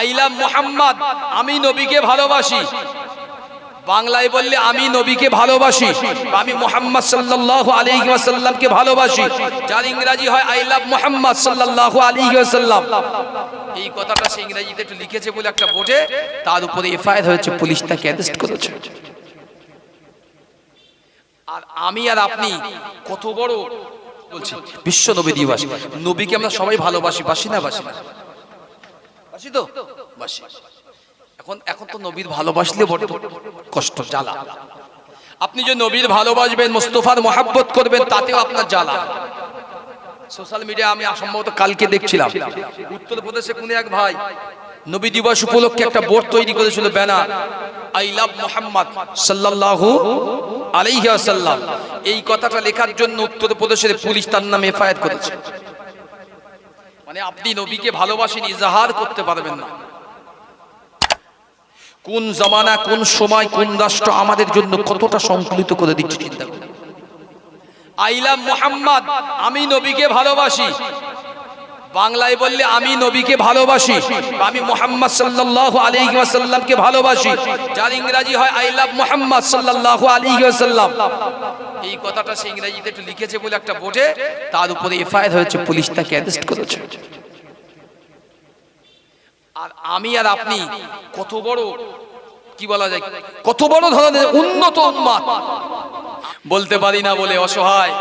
আইলাম মোহাম্মদ, আমি নবীকে ভালোবাসি। বাংলায় বললে আমি নবীকে ভালোবাসি আমি মোহাম্মদ সাল্লাল্লাহু আলী ওয়াসাল্লামকে ভালোবাসি। যার ইংরাজি হয় আই লাভ মোহাম্মদ সাল্লাল্লাহু আলাইহি ওয়াসাল্লাম। এই কথাটা সে ইংরাজিতে একটু লিখেছে বলে একটা বোর্ডে তার উপরে এফআইআর হয়েছে, পুলিশ তাকে অ্যারেস্ট করেছে। আর আমি আর আপনি কত বড়, বলছি বিশ্ব নবী দিবস। নবীকে আমরা সবাই ভালোবাসি, বাসি না বাসি না? বাসি তো? বাসি। এখন এখন তো নবীর ভালোবাসলে বড় কষ্ট, জ্বালা। আপনি যে নবীর ভালোবাসবেন, মোস্তফার মহাব্বত করবেন, তাতেও আপনার জ্বালা। সোশ্যাল মিডিয়া আমি সম্ভবত কালকে দেখছিলাম। উত্তরপ্রদেশে কোন এক ভাই নবী দিবস উপলক্ষে একটা বোর্ড তৈরি করেছিল, ব্যানার। আই লাভ মোহাম্মদ সাল্লাল্লাহু আলাইহি ওয়াসাল্লাম। এই কথাটা লেখার জন্য উত্তরপ্রদেশের পুলিশ তার নামে এফআইআর করেছে। মানে আপনি নবীকে ভালোবাসেন, ইজাহার করতে পারবেন না। কোন জমানা, কোন সময়, কোন রাষ্ট্র আমাদের জন্য কতটা সংকলিত করে দিচ্ছে, চিন্তা করুন। আইলাম মোহাম্মদ, আমি নবীকে ভালোবাসি। বাংলায় বললে আমি নবীকে ভালোবাসি আমি মোহাম্মদ সাল্লাল্লাহু আলাইহি ওয়াসাল্লামকে ভালোবাসি। যার ইংরাজি হয় আই লাভ মোহাম্মদ সাল্লাল্লাহু আলী ওয়াসাল্লাম। এই কথাটা সে ইংরাজিতে একটু লিখেছে বলে একটা বোর্ডে তার উপরে এফআইআর হয়েছে, পুলিশ তাকে অ্যারেস্ট করেছে। আর আমি আর আপনি কত বড়, কি বলা যায়, কত বড় ধরনের উন্নত উন্মাদ বলতে পারি না বলে অসহায়।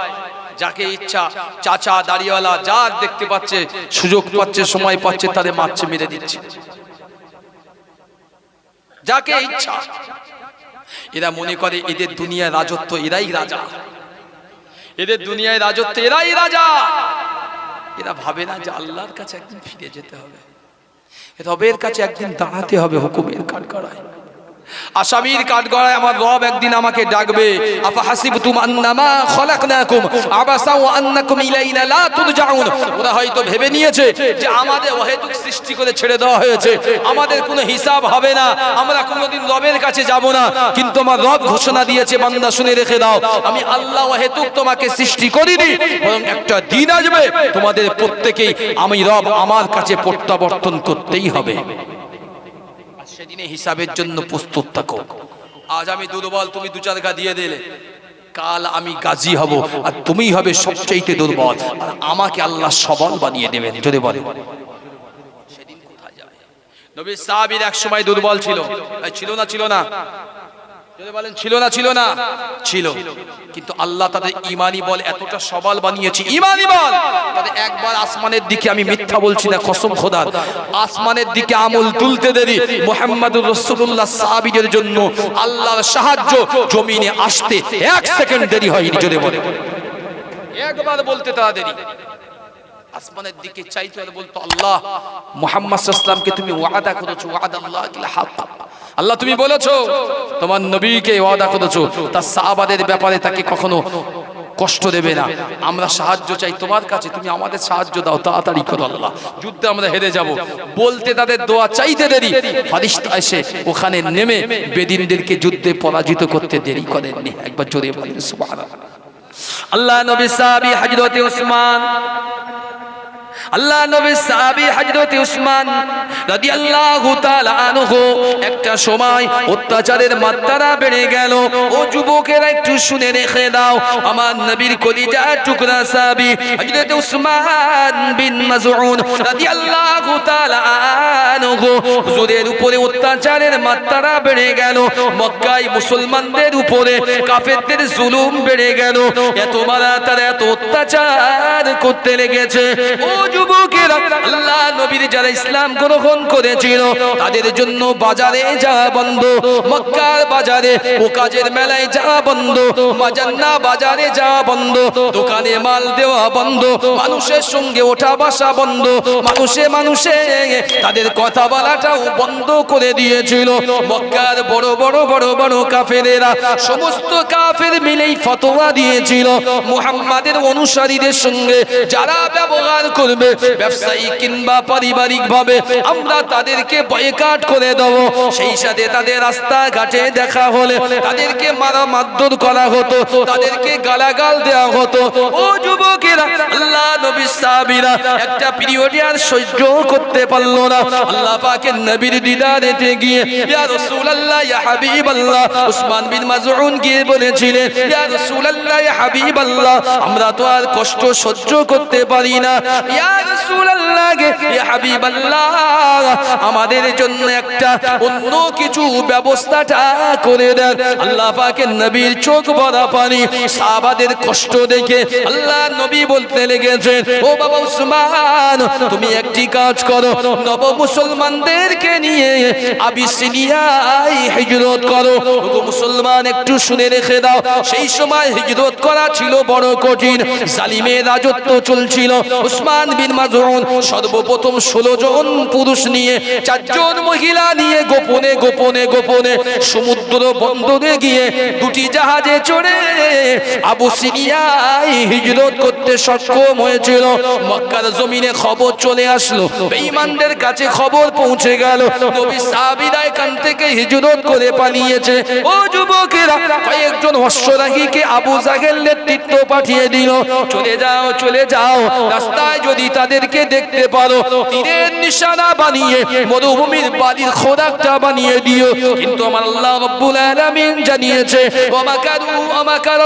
যাকে ইচ্ছা চাচা দাড়িওয়ালা যার দেখতে পাচ্ছে, সুযোগ পাচ্ছে, সময় পাচ্ছে, তাদের মারছে মেরে দিচ্ছে। যাকে ইচ্ছা, এরা মনে করে এদের দুনিয়ায় রাজত্ব এরাই রাজা। এদের দুনিয়ায় রাজত্ব এরাই রাজা। এরা ভাবে না যে আল্লাহর কাছে একদিন ফিরে যেতে হবে। রবের কাছে একদিন দাঁড়াতে হবে হুকুমের কাঠগড়ায় আসামির কাঠগড়ায় আমার রব একদিন আমাকে ডাকবে আফা হাসিবতুম আন্নামা খলাকনাকুম, আবাসা আন্নাকুম ইলাইনা লা তুরজাউন। ওরা হয়তো ভেবে নিয়েছে যে আমাদের অহেতুক সৃষ্টি করে ছেড়ে দেওয়া হয়েছে। আমাদের কোনো হিসাব হবে না, আমরা কোনোদিন রবের কাছে যাব না। কিন্তু আমার রব ঘোষণা দিয়েছে, বান্দা, শুনে রেখে দাও, আমি আল্লাহ অহেতুক তোমাকে সৃষ্টি করিনি, বরং একটা দিন আসবে। তোমাদের প্রত্যেকেই আমি রব আমার কাছে প্রত্যাবর্তন করতেই হবে। সেদিনে হিসাবের জন্য প্রস্তুত থাকো। আজ আমি দুর্বল, তুমি দু চার গা দিয়ে দিলে। কাল আমি গাজী হব আর তুমি হবে সবচেয়ে দুর্বল। আর আমাকে আল্লাহ সবল বানিয়ে দেবেন, যদি বলে। সেদিন কোথায় যাবে নবী সাহাবীর এক সময় দুর্বল ছিল। ছিল না ছিল না। ছিল না ছিল না। ছিল। কিন্তু আল্লাহ তাদের ইমানি বল, এতটা সবল বানিয়েছে। ইমানি বল! তাদের একবার আসমানের দিকে আমি মিথ্যা বলছি না খোদার। আসমানের দিকে আমল তুলতে দেরি। মোহাম্মদুর রসুল্লাহ সাহাবিদের জন্য আল্লাহর সাহায্য জমিনে আসতে এক সেকেন্ড দেরি হয়নি যদি বলে একবার বলতে তারা দেরি। আসমানের দিকে চাইতে হলে বলতো, আল্লাহ, মোহাম্মদ ইসলামকে তুমি ওয়াদা করেছ, ওয়াদা আল্লাহ আল্লাহ, তুমি বলেছ, তোমার নবীকে ওয়াদা করেছ, তার সাহাবাদের ব্যাপারে তাকে কখনো কষ্ট দেবে না। আমরা সাহায্য চাই তোমার কাছে, তুমি আমাদের সাহায্য দাও, তাড়াতাড়ি করো আল্লাহ। যুদ্ধে আমরা হেরে যাব। বলতে তাদের দোয়া চাইতে দেরি। ফারিস্তা এসে ওখানে নেমে বেদিনদেরকে যুদ্ধে পরাজিত করতে দেরি করেননি। একবার জোরে বলেন, সুবহানাল্লাহ। আল্লাহ নবী সাহাবী হযরত উসমান আল্লাহ নবী সাহাবী হযরত উসমান রাদিয়াল্লাহু তাআলা আনহু একটা সময় অত্যাচারের মাত্রা বেড়ে গেল। ও যুবকেরা একটু শুনে রেখে দাও। আমার নবীর কলিজা টুকরা সাহাবী হযরত উসমান বিন মাযউন রাদিয়াল্লাহু তাআলা আনহু হুজুরের উপরে অত্যাচারের মাত্রা বেড়ে গেল। মক্কায় মুসলমানদের উপরে কাফেরদের জুলুম বেড়ে গেল। এত মারা তারা এত অত্যাচার করতে লেগেছে। ও যুবকেরা, আল্লাহ নবীর যারা ইসলাম গ্রহণ করেছিল, তাদের জন্য বাজারে যাওয়া বন্ধ, মক্কার বাজারে ও কাজের মেলায় যাওয়া বন্ধ, মাজান্না বাজারে যাওয়া বন্ধ, দোকানে মাল দেওয়া বন্ধ, মানুষের সঙ্গে ওঠা বসা বন্ধ, মানুষে মানুষে তাদের কথা বলাটাও বন্ধ করে দিয়েছিল। মক্কার বড় বড় বড় বড় কাফেরেরা সমস্ত কাফের মিলেই ফতোয়া দিয়েছিল। মুহাম্মাদের অনুসারীদের সঙ্গে যারা ব্যবহার করবে ব্যবসায়ী কিংবা আমরা তাদেরকে বয়কাট করে দেব। সেই সাথে তাদের দেখা হলে তাদেরকে মারা মারধর করা হতো, তাদেরকে গালাগাল দেওয়া হতো। ও যুবকেরা, আল্লাহ নবী সাহাবীরা, একটা সহ্য করতে পারল না। আল্লাহ পাকের নবীর দিদারেতে গিয়ে, ইয়া রাসূলুল্লাহ, ইয়া হাবিবাল্লাহ। উসমান বিন মাযউন গিয়ে বলেছিলেন, ইয়া রাসূলুল্লাহ, ইয়া হাবিবাল্লাহ। আমরা তো আর কষ্ট সহ্য করতে পারি না। ইয়া আমাদের জন্য একটা অন্য কিছু ব্যবস্থাটা করে দেন। আল্লাহ নবীর চোখ ভরা পানি কষ্ট দেখে আল্লাহ নবী বলতে লেগেছেন, ও বাবা উসমান, তুমি একটি কাজ করো, নব মুসলমানদেরকে নিয়ে আবিসিনিয়ায় হিজরত করো। মুসলমান, একটু শুনে রেখে দাও, সেই সময় হিজরত করা ছিল বড় কঠিন, জালিমের রাজত্ব চলছিল। উসমান বিন সর্বপ্রথম ষোলো জন পুরুষ নিয়ে, চারজন মহিলা নিয়ে গোপনে গোপনে গোপনে সমুদ্র বন্দরে গিয়ে দুটি জাহাজে চড়ে। আবু সিনিয়ায় হিজরত করতে সক্ষম হয়েছিল। মক্কার জমিনে খবর চলে আসলো। বেঈমানদের কাছে খবর পৌঁছে গেল। নবী সাহাবীরা এখান থেকে হিজরত করে পালিয়েছে। ও যুবকেরা, কয়েকজন অশ্বরাহীকে আবু জাহেল নেতৃত্ব পাঠিয়ে দিল। চলে যাও চলে যাও। রাস্তায় যদি তাদেরকে দেখতে পারো, তীরের নিশানা বানিয়ে, মরুভূমির বাড়ির খোরাকটা বানিয়ে দিও। কিন্তু আমার আল্লাহ রব্বুল আলামিন জানিয়েছে, ওয়া মাকারু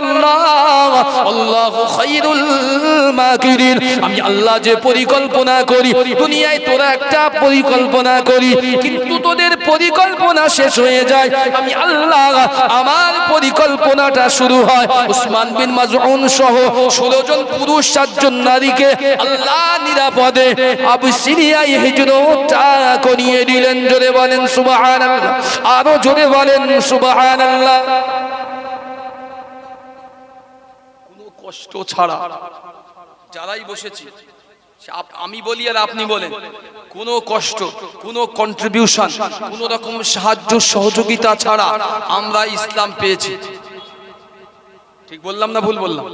আমি আল্লাহ যে পরিকল্পনা করি, দুনিয়ায় তোরা একটা পরিকল্পনা করি, কিন্তু তোদের পরিকল্পনা শেষ হয়ে যায়। আমি আল্লাহ, আমার পরিকল্পনাটা শুরু হয় উসমান বিন মাজউন সহ ষোলো জন পুরুষ সাতজন নারীকে আল্লাহ নিরাপদে আবু সিরিয়ায় হিজরতটা করিয়ে দিলেন। জোরে বলেন সুবহানাল্লাহ। আরও জোরে বলেন সুবহানাল্লাহ। কষ্ট ছাড়া যারাই বসেছি আমি বলি আর আপনি বলেন, কোনো কষ্ট, কোন কন্ট্রিবিউশন কোনো রকম সাহায্য সহযোগিতা ছাড়া আমরা ইসলাম পেয়েছি। ঠিক বললাম না ভুল বললাম?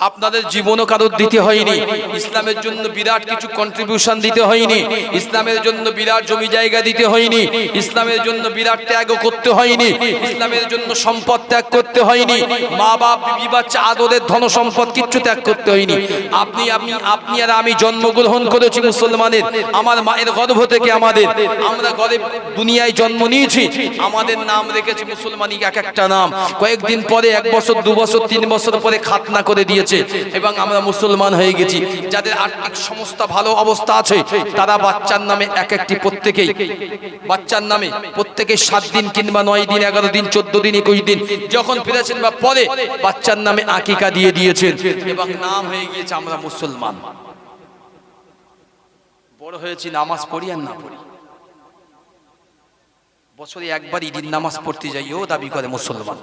আপনাদের জীবনও কারোর দিতে হয়নি। ইসলামের জন্য বিরাট কিছু কন্ট্রিবিউশন দিতে হয়নি। ইসলামের জন্য বিরাট জমি জায়গা দিতে হয়নি। ইসলামের জন্য বিরাট ত্যাগও করতে হয়নি। ইসলামের জন্য সম্পদ ত্যাগ করতে হয়নি। মা বাপ বিবি বাচ্চা আদরের ধন সম্পদ কিচ্ছু ত্যাগ করতে হয়নি। আপনি, আমি, আপনি আর আমি জন্মগ্রহণ করেছি মুসলমানের। আমার মায়ের গর্ভ থেকে আমাদের। আমরা গর্বে দুনিয়ায় জন্ম নিয়েছি। আমাদের নাম রেখেছি মুসলমানি এক একটা নাম। কয়েকদিন পরে, এক বছর, দু বছর, তিন বছর পরে খাতনা করে দিয়েছে। এবং আমরা মুসলমান হয়ে গেছি। যাদের আর্থিক সমস্ত ভালো অবস্থা আছে, তারা বাচ্চার নামে এক একটি প্রত্যেকেই, বাচ্চার নামে প্রত্যেকে সাত দিন কিংবা নয় দিন, এগারো দিন, চোদ্দ দিন, একুশ দিন, যখন ফিরেছেন বা পরে বাচ্চার নামে আকিকা দিয়ে দিয়েছেন এবং নাম হয়ে গিয়েছে আমরা মুসলমান। বড় হয়েছি, নামাজ পড়ি আর না পড়ি। বছরে একবার ঈদের নামাজ পড়তে যাইও দাবি করে মুসলমান।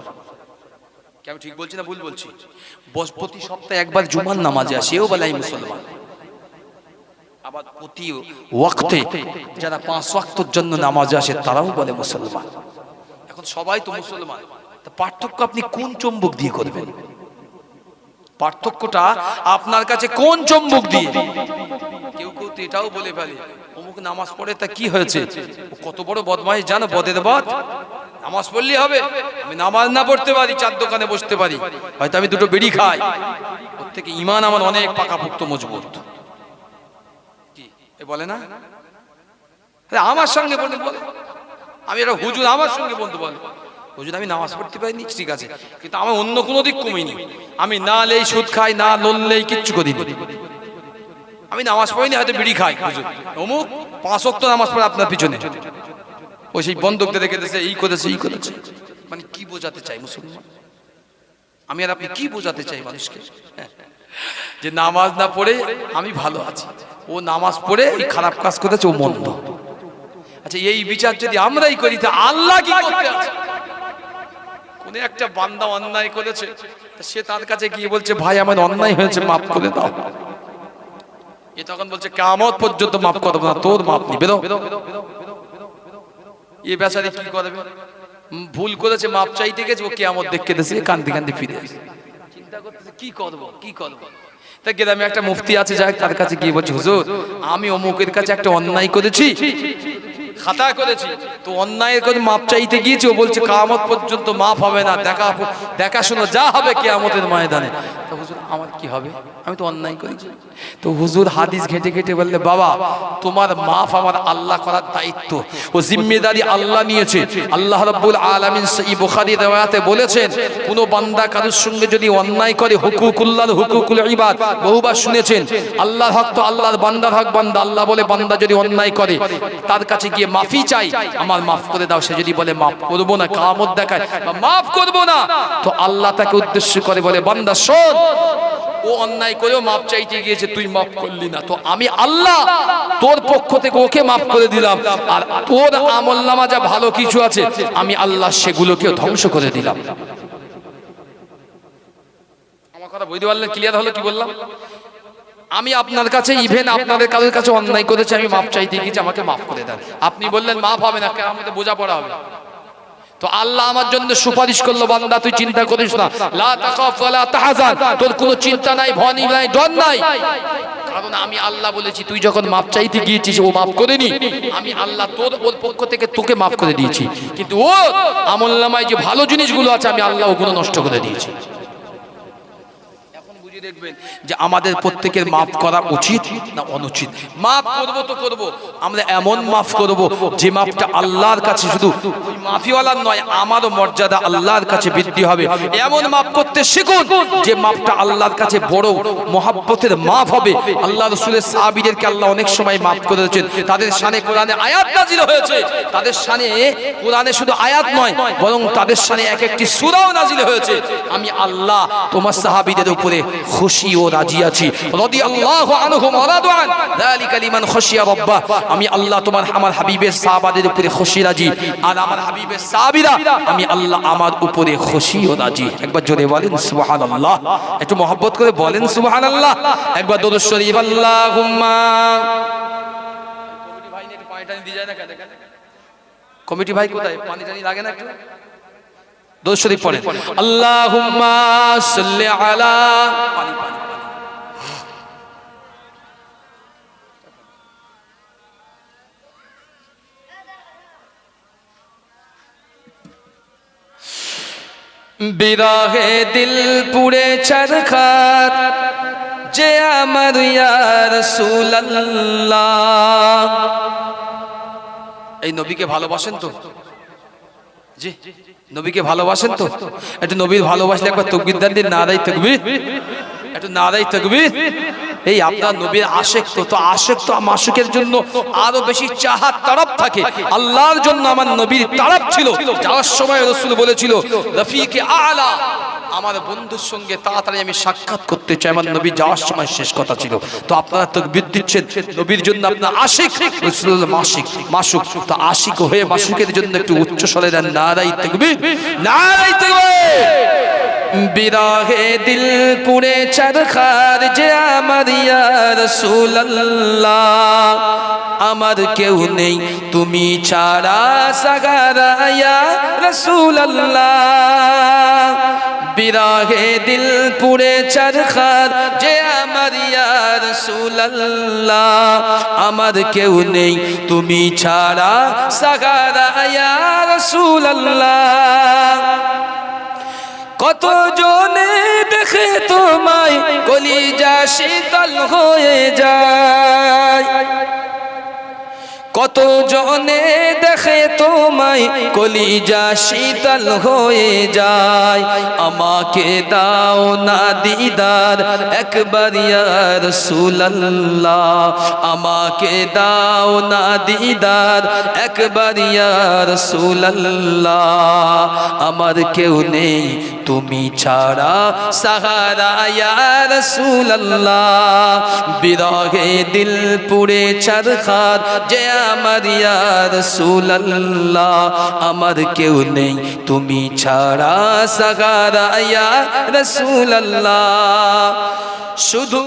কি আমি ঠিক বলছি না ভুল বলছি? বস- প্রতি সপ্তাহে একবার জুমার নামাজে আসে এও বেলায় মুসলমান। আবার প্রতি ওয়াক্তে যারা পাঁচ ওয়াক্তর জন্য নামাজে আসে তারাও বলে মুসলমান। এখন সবাই তো মুসলমান। পার্থক্য আপনি কোন চুম্বক দিয়ে করবেন? পার্থক্যটা আপনার কাছে কোন চুম্বক দিয়ে? কেউ কেউ তো এটাও বলে ফেলে অমুক নামাজ পড়ে তা কি হয়েছে? কত বড় বদমাইশ জানো বদের বদ? নামাজ পড়লে হবে। আমি নামাজ না পড়তে পারি, চার দোকানে বসতে পারি। হয়তো আমি দুটো বেড়ি খাই। ওর থেকে ইমান আমার অনেক পাকাপোক্ত মজবুত। এ বলে না? আমার সঙ্গে বলতে বলে। আমি এটা হুজুর, আমার সঙ্গে বলতে বলে। হুজুর, আমি নামাজ পড়তে পারিনি, ঠিক আছে। কিন্তু আমার অন্য কোনো দিক কমিনি। আমি না লেই সুদ খাই, না লড়লেই কিচ্ছু করি আমি নামাজ পড়িনি, হয়তো বিড়ি খাই, হুজুর। অমুক পাঁচ অক্ত নামাজ পড়ে আপনার পিছনে। ওই সেই বন্ধকদের রেখে দিয়েছে এই করেছে এই করেছে। মানে কি বোঝাতে চাই মুসলমান? আমি আর আপনি কি বোঝাতে চাই মানুষকে? হ্যাঁ। যে নামাজ না পড়ে আমি ভালো আছি। ও নামাজ পড়ে এই খারাপ কাজ করেছে ও মন্দ। আচ্ছা এই বিচার যদি আমরাই করি তা আল্লাহ কি করতে আছে? কোন একটা বান্দা অন্যায় করেছে সে তার কাছে গিয়ে বলছে ভাই আমার অন্যায় হয়েছে মাফ করে দাও। এ তখন বলছে কামত পর্যন্ত মাফ করব না তোর মাপ নি বেরো। এ বেচারি কি করবে ভুল করেছে, মাপ চাইতে গেছে, ও কেমন দেখে দেশে কান্দি কান্দি ফিরে। চিন্তা করতেছে, কি করব কি করব? তা গ্রামে একটা মুফতি আছে যাই তার কাছে গিয়ে বলছি, হুজুর, আমি অমুকের কাছে একটা অন্যায় করেছি। খাতা করেছি। তো অন্যায়ের কাছে মাপ চাইতে গিয়েছি, ও বলছে কামত পর্যন্ত মাপ হবে না, দেখা দেখাশোনা যা হবে কেয়ামতের ময়দানে। তো হুজুর, আমার কি হবে? আমি তো অন্যায় করেছি। তো হুজুর হাদিস ঘেটে ঘেটে বললে, বাবা, তোমার মাফ আমার আল্লাহ করার দায়িত্ব। ও জিম্মেদারি আল্লাহ নিয়েছে। আল্লাহ রব্বুল আলামিন এই বুখারী riwayate বলেছেন, কোনো বান্দা কারোর সঙ্গে যদি অন্যায় করে হুকুকুল্লাহ হুকুকুল ইবাদ, বহুবার শুনেছেন, আল্লাহর হক তো আল্লাহর বান্দার হক, বান্দা আল্লাহ বলে, বান্দা যদি অন্যায় করে, তার কাছে গিয়ে মাফি চাই, আমার মাফ করে দাও, সে যদি বলে, মাফ করব না, কামত দেখায়, বা মাফ করব না। তো আল্লাহ তাকে উদ্দেশ্য করে বলে, বান্দা, শোন, ও অন্যায় করেও মাপ চাইতে গিয়েছে, তুই মাফ করলি না। তো আমি আল্লাহ তোর পক্ষ থেকে ওকে মাফ করে দিলাম, আর তোর আমল নামা যা ভালো কিছু আছে, আমি আল্লাহ সেগুলোকেও ধ্বংস করে দিলাম। আমার কথা বুঝতে পারলেন? ক্লিয়ার হলো কি বললাম? আমি আপনার কাছে ইভেন আপনাদের কারোর কাছে অন্যায় করেছি, আমি মাপ চাইতে গিয়েছি, আমাকে মাফ করে দেন। আপনি বললেন, মাফ হবে না আমাদের বোঝা পড়া হবে। তো আল্লাহ আমার জন্য সুপারিশ করল, বান্দা, তুই চিন্তা করিস না। লা তাখাফ ওয়ালা তাহজান, তোর কোনো চিন্তা নাই, ভয় নাই, ডর নাই। কারণ আমি আল্লাহ বলেছি, তুই যখন মাপ চাইতে গিয়েছিস, ও মাফ করেনি। আমি আল্লাহ তোর ওর পক্ষ থেকে তোকে মাফ করে দিয়েছি। কিন্তু ও আমল নামায় যে ভালো জিনিসগুলো আছে, আমি আল্লাহ ওগুলো নষ্ট করে দিয়েছি। দেখবেন যে আমাদের প্রত্যেকের মাফ করা উচিত না অনুচিত? মাফ করব তো করব। আমরা এমন মাফ করব যে মাফটা আল্লাহর কাছে শুধু মাফিওয়ালার নয়, আমারও মর্যাদা আল্লাহর কাছে বৃদ্ধি হবে। এমন মাফ করতে শিখুন যে মাফটা আল্লাহর কাছে বড় মহাব্বতের মাফ হবে। আল্লাহ রসুলের সাহাবিদেরকে আল্লাহ অনেক সময় মাফ করে দিয়েছেন। তাদের শানে কোরআনে আয়াত নাজিল হয়েছে। তাদের শানে কোরআনে শুধু আয়াত নয়, বরং তাদের শানে এক একটি সূরাও নাজিল হয়েছে। আমি আল্লাহ তোমার সাহাবিদের উপরে খুশি ও রাজি আছি। রাদিয়াল্লাহু আনহুম ওয়া রাদওয়ান যালিকা লিমান খাশিয়া রাব্বাহ আমি আল্লাহ তোমার, আমার হাবিবের সাহাবাদের উপরে খুশি রাজি। আর আমার হাবিবের সাহাবীরা, আমি আল্লাহ আমার উপরে খুশি ও রাজি। একবার জোরে বলেন সুবহানাল্লাহ। একটু মহব্বত করে বলেন সুবহানাল্লাহ। একবার দরুদ শরীফ, আল্লাহুম্মা। কমিটি ভাই কোথায়? পানি টানি লাগে না একটু? দরুদ শরীফ পড়েন আল্লাহুম্মা দিল পুড়ে চরখার, যে আমার ইয়ার সুল্লাহ এই নবীকে ভালোবাসেন তো? নবীকে ভালোবাসেন তো? একটু নবীর ভালোবাসলে একবার তকবির দান দিন নারাই তকবির? একটু নারাই তকবির? এই আপনার নবীর আশেক তো তো আশেক তো মাসুকের জন্য আরও বেশি চাহাত, তারাপ থাকে। আল্লাহর জন্য আমার নবীর তারাপ ছিল। যাওয়ার সময় রসুল বলেছিল, রফিকে আলা আমার বন্ধুর সঙ্গে তাড়াতাড়ি আমি সাক্ষাৎ করতে চাই। আমার নবী যাওয়ার সময় শেষ কথা ছিল। তো আপনারা তো দিচ্ছেন নবীর জন্য আপনার আশিক মাসিক, মাসুক। তো আশিক হয়ে মাসুকের জন্য একটু উচ্চ স্বরে দেন, নারাই তকবীর নারাই তকবীর। বিরাহে দিল পুরে চরখার যে আমার রাসূলুল্লাহ। আমার কেউ নেই, তুমি ছাড়া সাগারা ইয়া রাসূলুল্লাহ। বিরাহে দিল পুরে চরখার যে আমার ইয়া রাসূলুল্লাহ, আমার কেউ নেই, তুমি ছাড়া সাগারা ইয়া রাসূলুল্লাহ। কত জনে দেখে তোমায় কলিজা শীতল হয়ে যায়। কত জনে দেখে তোমায় কলিজা শীতল হয়ে যায়? আমাকে দাও না দিদার, একবার সুল্লাহ আমাকে দাও না দিদার, একবার সুল্লাহ আমার কেউ নেই, তুমি ছাড়া সাহারা ইয়ার সুল্লাহ বিরহে দিল পুড়ে চরখার, যে আমার ইয়ার সুল্লাহ আমার কেউ নেই। তুমি ছাড়া সাগারা রসুল্লাহ শুধু